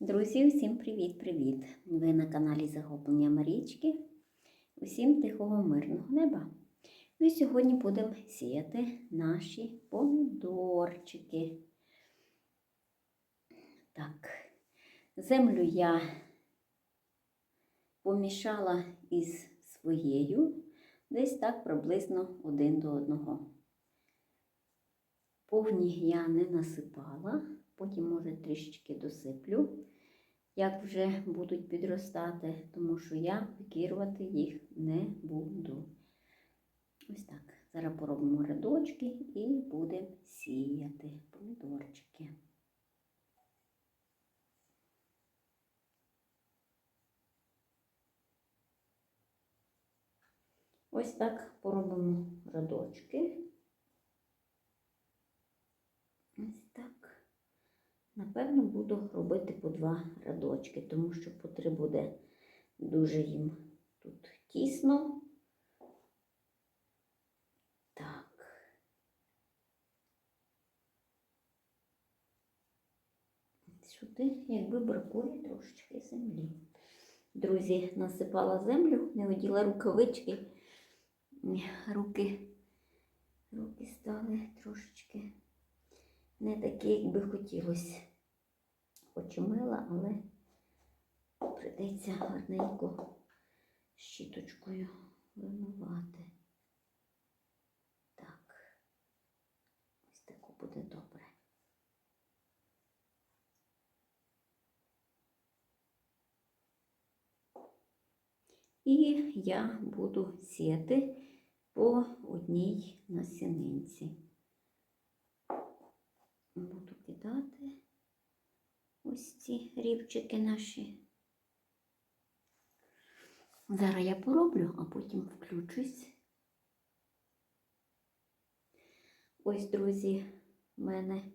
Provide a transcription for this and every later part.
Друзі, усім привіт-привіт! Ви на каналі Захоплення Марічки. Усім тихого мирного неба. І сьогодні будемо сіяти наші помідорчики. Так, землю я помішала із своєю, десь так приблизно один до одного. Повні я не насипала, потім, може, трішечки досиплю, як вже будуть підростати, тому що я пікірувати їх не буду. Ось так. Зараз поробимо рядочки і будемо сіяти помідорчики. Ось так поробимо рядочки. Ось так. Напевно, буду робити по два рядочки, тому що по буде дуже їм тут тісно. Так. Сюди, якби бракує трошечки землі. Друзі, насипала землю, не оділа рукавички. Руки, руки стали трошечки не такі, як би хотілося. Хоч мила, але прийдеться гарненько щіточкою вимивати. Так, ось тако буде добре. І я буду сіяти по одній насінинці буду кидати ось ці рівчики наші. Зараз я пороблю, а потім включусь. Ось, друзі, в мене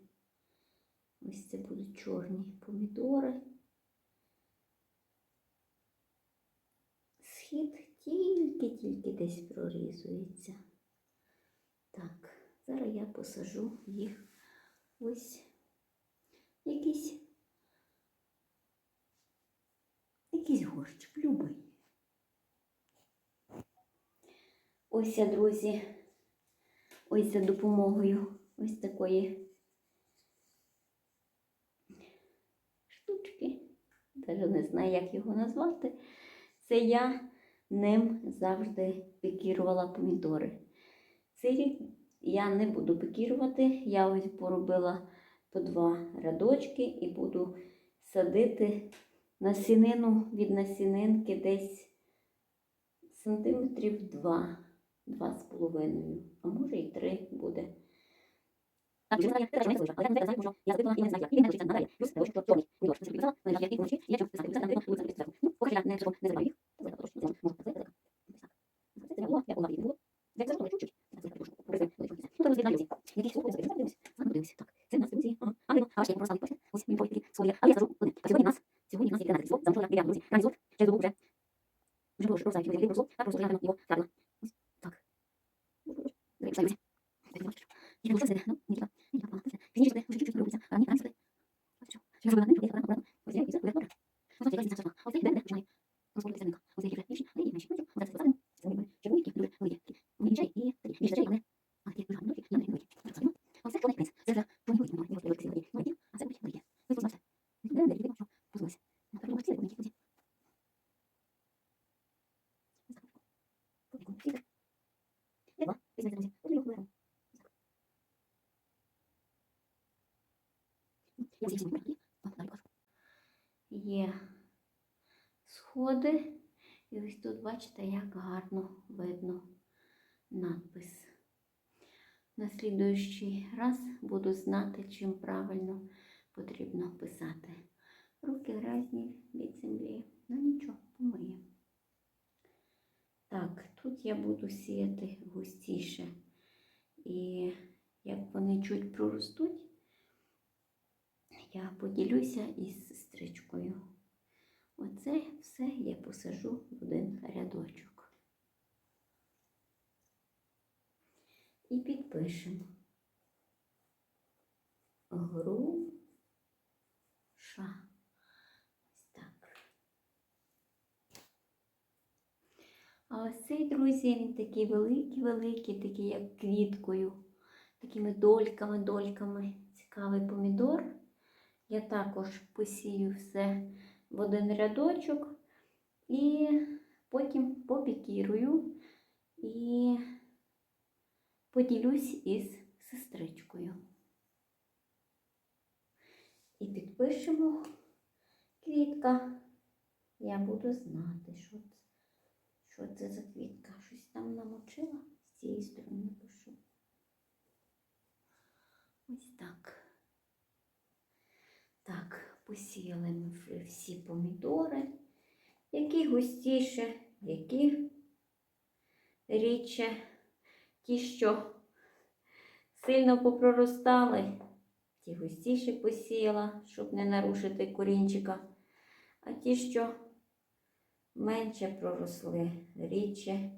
ось це будуть чорні помідори. Схід тільки-тільки десь прорізується. Так, зараз я посажу їх ось якийсь якийсь горщик, любий. Ось я, друзі, ось за допомогою ось такої штучки, навіть не знаю, як його назвати. Це я ним завжди пікірувала помідори. Цей рік я не буду пікірувати, я ось поробила по два рядочки і буду садити насінину від насінинки десь сантиметрів два, два з половиною, а може і три буде. Так, вже знаю, я не слышу, але я не знаю, тому що я запитала і не знаю, як. І не навчиться надалі. Плюс того, що чорний помідор. Це підписала, але я і вночі, і я чого писати, писати, напевно, буду записати зверху. Ну, поки я не не забираю їх, то я трошки можу сказати, так. Це я була, я була, і було. Як це зробила чуть-чуть. Так, це трошки попризив, ну, там звідти друзі. Якісь слухи, записати, дивимося. Саме подивимося. Так, це в нас друзі. Ага. А, видно, а, ще я просто ось, ось, мій такі свої. Але я скажу, один. А сьогодні в нас, сьогодні в нас є 11 слов, замовила дев'ятий, друзі. Ранній слов, ще добув вже. Вже було, розумію, що я добув слов, так просто я його втратила. Ось, так. Дивимося, друзі. Я не можу це, ну, не діла, не діла, пізніше буде, вже чуть-чуть робиться, а ні, раніше буде. Ось що. Що я зробила, не робила, обратно, ось я, і все, буде добре. Ось це, різниця часова. Ось це, де, де, починає. Розповідати зернинка. Ось є вже більші, але і менші. Ось це, засадимо. Це вони були червоні, дуже великі. Вони більші і такі, більше речей, але, а такі дуже гарні, і вони великі. Засадимо. Ось це чорний принц. Це вже чорні великі, вони великі, великі, великі, а це будуть великі. Ви тут знаєте. Де, де, де, що позилися. Ну, так, ось ці великі, друзі. Ось так. Потім, всі так. Є два, візьмете, друзі. От його беремо. Я всі всі такі. От, далі покажу. Є сходи. І ось тут бачите, як гарно видно надпис. На слідуючий раз буду знати, чим правильно потрібно писати. Руки грязні від землі. Ну нічого, помиємо. Так, тут я буду сіяти густіше. І як вони чуть проростуть, я поділюся із сестричкою. Оце все я посажу в один рядочок. І підпишемо груша. Ось так. А ось цей, друзі, він такий великий-великий, такий, як квіткою, такими дольками-дольками цікавий помідор. Я також посію все в один рядочок і потім попікірую і поділюсь із сестричкою. І підпишемо квітка. Я буду знати, що це, що це за квітка. Щось там намочила, з цієї сторони пишу. Ось так. Так, посіяли ми всі помідори. Які густіше, які рідше. Ті, що сильно попроростали, ті густіше посіяла, щоб не нарушити корінчика. А ті, що менше проросли, рідше.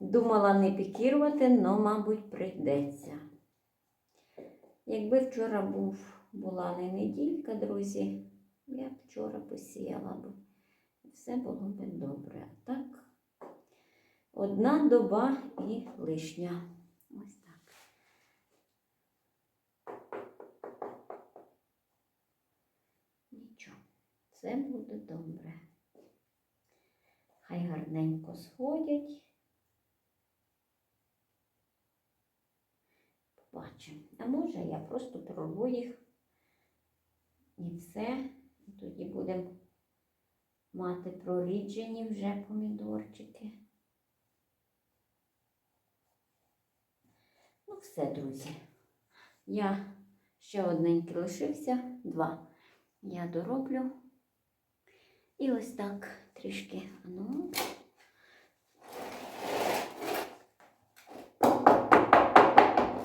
Думала не пікірувати, але, мабуть, прийдеться. Якби вчора був, була не неділька, друзі, я б вчора посіяла б. Все було б добре. А так, одна доба і лишня. Ось так. Нічого, все буде добре. Хай гарненько сходять. Побачимо. А може я просто прорву їх і все. Тоді будемо мати проріджені вже помідорчики. Ну, все, друзі. Я ще одненький лишився, два. Я дороблю. І ось так трішки. Ну.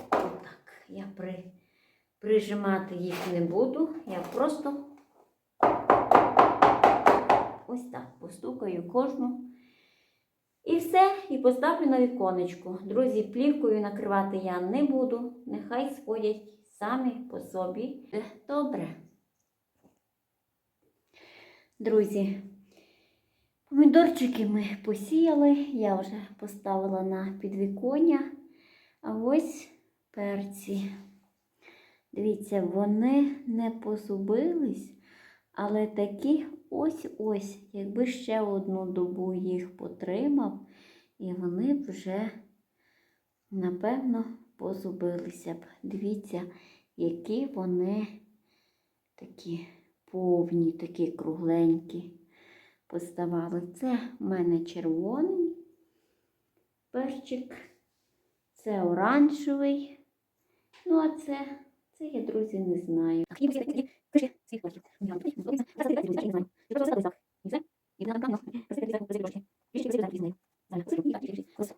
Отак. Я при, прижимати їх не буду. Я просто ось так постукаю кожну. І все, і поставлю на віконечку. Друзі, плівкою накривати я не буду. Нехай сходять самі по собі. Добре. Друзі, помідорчики ми посіяли, я вже поставила на підвіконня. А ось перці. Дивіться, вони не позубились, але такі ось-ось, якби ще одну добу їх потримав, і вони б вже, напевно, позубилися б. Дивіться, які вони такі повні, такі кругленькі поставали. Це в мене червоний перчик, це оранжевий. Ну, а це, це я, друзі, не знаю. Так, і такі криші цих перчик. Я не знаю. Зараз я не знаю. Я просто зараз І все. І на камеру. Красиві красиві красиві трошки. Трішки красиві зараз різні. Зараз красиві, так, трішки красиві.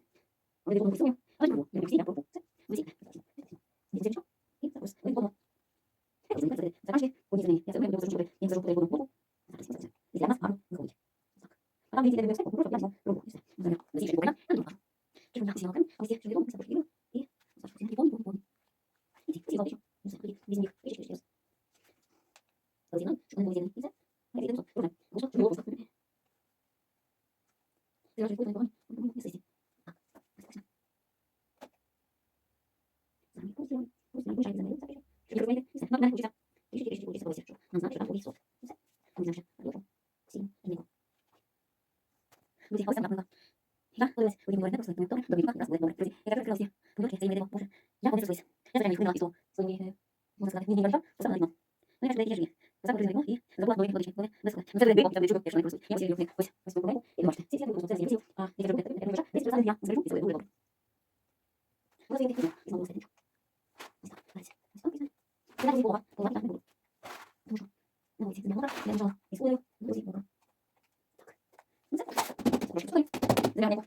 Вони думали, красиві. А я пробую. Я всі, я пробую. Це, ви всі. І це нічого. І так ось. Ви воно. Красиві, красиві. Заканчує. Одні з неї. Я це люблю зажувати. Я зажувати воду. воду. Зараз, зараз. І для нас гарно виходить. Так. А там дивіться, де ви все, просто я знову роблю. І все. Зараз. Зараз ще буквально. Я думаю. Чому я посіяла крем, а всі, що відомо, все пошли. І зараз посіяла. І повні, повні. І ці, всі зробили. І все. Тоді візьмі їх. Трішки, трішки. Розігнали, щоб вони були зелені. І все. Я відійду. Добре. Вийшло, щоб було просто. Ти зараз відкрити вогонь. Вогонь не сисі. Так. Ось, ось. Посіяли. Ось, не виїжджайте за нею. Так, щоб розумієте. І все. Ну, мене вчиться. Трішки, трішки вчиться волосся, що нам знати, що там повість сот. І все. Ми знаємо, що дуже. Всім рівненько. Друзі, ось так, наприклад. Я подивилась, потім говорю, не просто не добре, добре, раз буде добре. Друзі, я так відкрила всі помідорки, це іменно, боже. Я вони зрослись. Я звичайно їх винула із того своєї, можна сказати, ні, ні, ні, поставила на вікно. Ну, я ж є живі. Поставила на вікно і забула нові водички. Вони висохли. Ну, це диво, я не чую, якщо не росли. Я всі люблю ось, ось спілкуваю. І ви бачите, ці всі люблю, це всі люблю. А, я люблю, я люблю, десь поставили я, збережу і своє, дуже добре. Ось я такі, і знову ось нічого. Ось так, дивіться. Ось так, і все. Я так зібрала, була, так не буду. Тому на вулиці земля я лежала із водою, друзі, мокро. Так.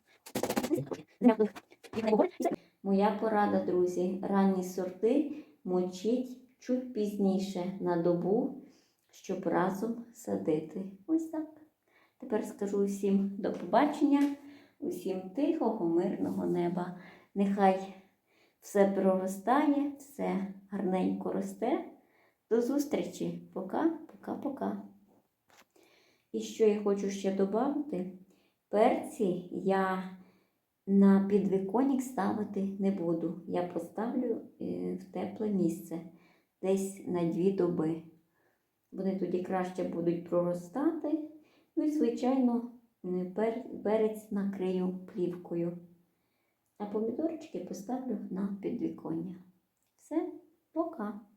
Ну, це, не Моя порада, друзі, ранні сорти мочіть чуть пізніше на добу, щоб разом садити. Ось так. Тепер скажу усім до побачення, усім тихого, мирного неба. Нехай все проростає, все гарненько росте. До зустрічі. Пока, пока, пока. І що я хочу ще додати, Перці я на підвіконник ставити не буду. Я поставлю е, в тепле місце десь на дві доби. Вони тоді краще будуть проростати. Ну і, звичайно, перець накрию плівкою. А помідорчики поставлю на підвіконня. Все, пока.